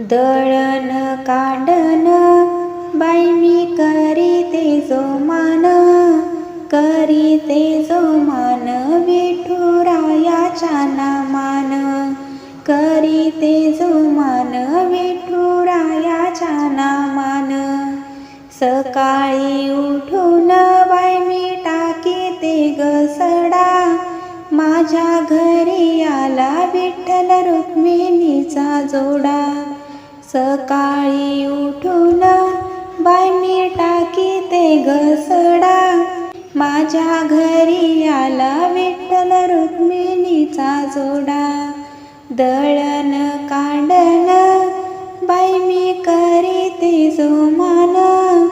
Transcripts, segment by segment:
दळण काढण बाई मी करीते जो मान करीते जो मान विठुरायाच्या नामान करीते जो मान विठुरायाच्या नामान. सकाळी उठून बाई मी टाकीते गसडा माझ्या घरी आला विठ्ठल रुक्मिणीचा जोडा. सकाळी उठून बाय मी टाकी ते घसडा. माझ्या घरी आला विठ्ठल रुक्मिणीचा जोडा. दळण काढण बाय मी करी ते जोमान.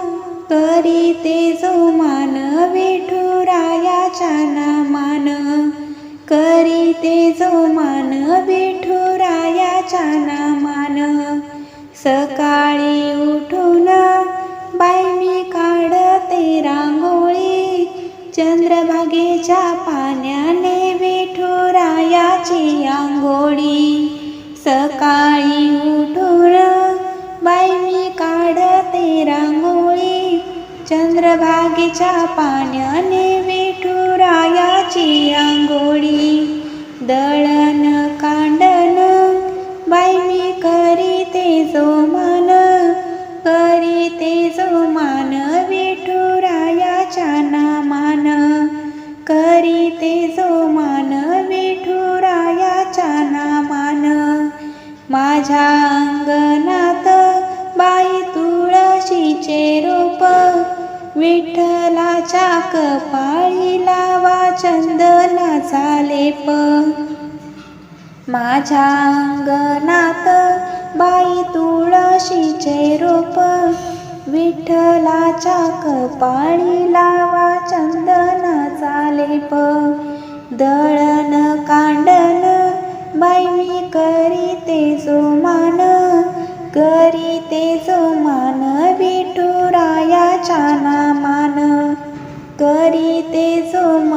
करी ते मान विठुरायाच्या नामान. करीते जो मान विठुरायाच्या नामान. सकाळी उठून बाई मी काढते रांगोळी. चंद्रभागेच्या पाण्याने विठुरायाची आंघोळी. सकाळी उठून बाई मी काढते रांगोळी. चंद्रभागेच्या पाण्याने विठू ते जो मान विठुरायाच्या नामान. माझ्या अंगणात बाई तुळशीचे रोप विठ्ठलाच्या कपाळी लावा चंदनाचा लेप. माझ्या अंगणात बाई तुळशीचे रोप विठ्ठलाच्या कपाळी लावा सालेप दळण कांडन बाई मी करीते सोमान करीते सोमान विठुरायाच्या नामान करीते सोमान